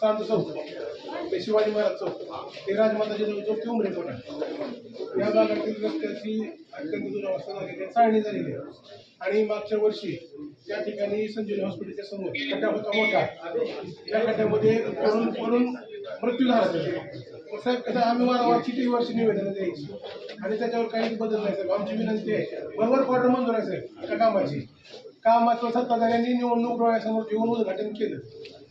सांत. चौक ते शिवाजी महाराज चौक. ते राजमाताजी चौक ते उमरे आहे. या भागातील रस्त्याची अत्यंत दुरावस्था झालेली आहे चाळणी झालेली आहे. आणि मागच्या वर्षी त्या ठिकाणी संजीवनी हॉस्पिटलच्या समोर खड्डा होता मोठा. त्या खड्ड्यामध्ये पडून पडून मृत्यू झाला साहेब कसं आम्ही वारंवार किती वर्ष निवेदन द्यायची. आणि त्याच्यावर काही बदल नाही साहेब. आमची विनंती आहे बरोबर क्वार्टर मंजूर आहे साहेब त्या कामाची. कामाचं सत्ताधाऱ्यांनी निवडणूक डोळ्यासमोर ठेवून उद्घाटन केलं.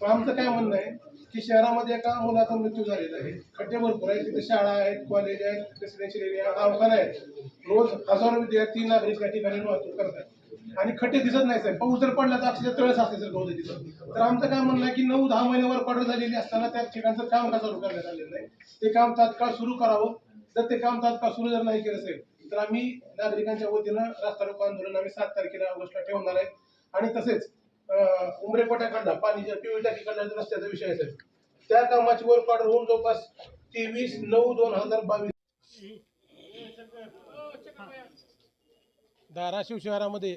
पण आमचं काय म्हणणं आहे की शहरामध्ये एका मुलाचा मृत्यू झालेला आहे. खड्डे भरपूर आहेत तिथे शाळा आहेत कॉलेज आहेत रेसिडेन्शियल एरिया दवाखाना आहेत. रोज हजारो विद्यार्थी नागरिक या ठिकाणी वाहतूक करतात. आणि खड्डे दिसत नाही साहेब. पाऊस जर पडला तर अक्षरशः तळस असल्यासारखं होतं तिथं तर आमचं काय म्हणणं आहे की नऊ दहा महिन्यावर पडत झालेली असताना त्या ठिकाणचं काम का चालू करण्यात आलेलं नाही. ते काम तात्काळ सुरू करावं. जर ते काम तात्काळ सुरू जर नाही केलं असेल तर आम्ही नागरिकांच्या वतीनं रास्ता रोको आंदोलन आम्ही सात तारखेला ऑगस्टला ठेवणार आहे. आणि तसेच अं, पाणी पाणीच्या पिवळी टाकीकडला रस्त्याचा विषय आहे त्या कामाची वर्क ऑर्डर होऊन जवळपास तेवीस नऊ दोन हजार बावीस. धाराशिव शहरामध्ये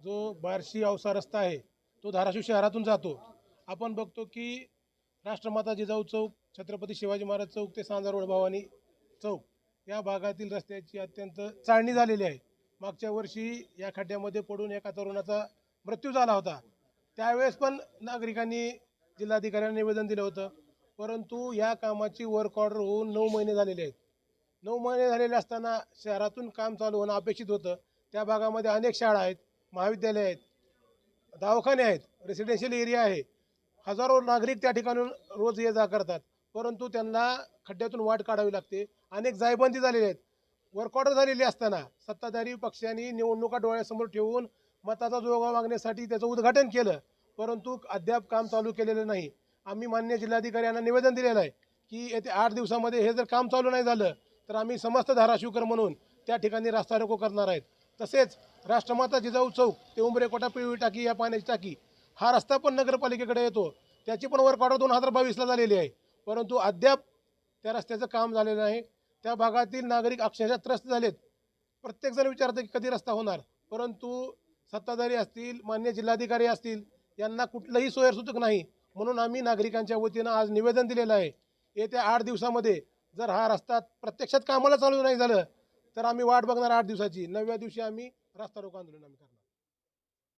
जो बार्शी औसा रस्ता आहे तो धाराशिव शहरातून जातो. आपण बघतो की राष्ट्रमाता जिजाऊ चौक छत्रपती शिवाजी महाराज चौक ते सांजा रोड भवानी चौक. या भागातील रस्त्याची अत्यंत चाळणी झालेली आहे. मागच्या वर्षी या खड्ड्यामध्ये पडून एका तरुणाचा मृत्यू झाला होता. त्यावेळेस पण नागरिकांनी जिल्हाधिकाऱ्यांना निवेदन दिलं होतं. परंतु या कामाची वर्क ऑर्डर होऊन नऊ महिने झालेले आहेत. नऊ महिने झालेले असताना शहरातून काम चालू होणं अपेक्षित होतं. त्या भागामध्ये अनेक शाळा आहेत महाविद्यालय आहेत दवाखाने आहेत रेसिडेन्शियल एरिया आहे. हजारो नागरिक त्या ठिकाणून रोज ये जा करतात. परंतु त्यांना खड्ड्यातून वाट काढावी लागते. अनेक जायबंदी झालेल्या आहेत. वर्कऑर्डर झालेली असताना सत्ताधारी पक्षांनी निवडणुका डोळ्यासमोर ठेवून मताचा जोगा मागण्यासाठी त्याचं उद्घाटन केलं. परंतु अद्याप काम चालू केलेलं नाही. आम्ही मान्य जिल्हाधिकारी यांना निवेदन दिलेलं आहे की येत्या आठ दिवसामध्ये हे जर काम चालू नाही झालं तर आम्ही समस्त धाराशिवकर म्हणून त्या ठिकाणी रास्ता रोको करणार आहेत. तसेच राष्ट्रमाता जिजाऊ चौक ते उंबरेकोटा पिळवी पिवळी टाकी या पाण्याची टाकी हा रस्ता पण नगरपालिकेकडे येतो. त्याची पण वर्क ऑर्डर दोन हजार बावीसला झालेली आहे. परंतु अद्याप त्या रस्त्याचं काम झालेलं नाही. त्या भागातील नागरिक अक्षरशः त्रस्त झालेत. प्रत्येकजण विचारतं की कधी रस्ता होणार? परंतु सत्ताधारी असतील मान्य जिल्हाधिकारी असतील यांना कुठलंही सोयरसूचक नाही. म्हणून आम्ही नागरिकांच्या वतीनं आज निवेदन दिलेलं आहे. येत्या आठ दिवसामध्ये जर हा रस्ता प्रत्यक्षात कामाला चालू नाही झालं तर आम्ही वाट बघणार आठ दिवसाची. नवव्या दिवशी आम्ही रस्ता रोको आंदोलन आम्ही करणार.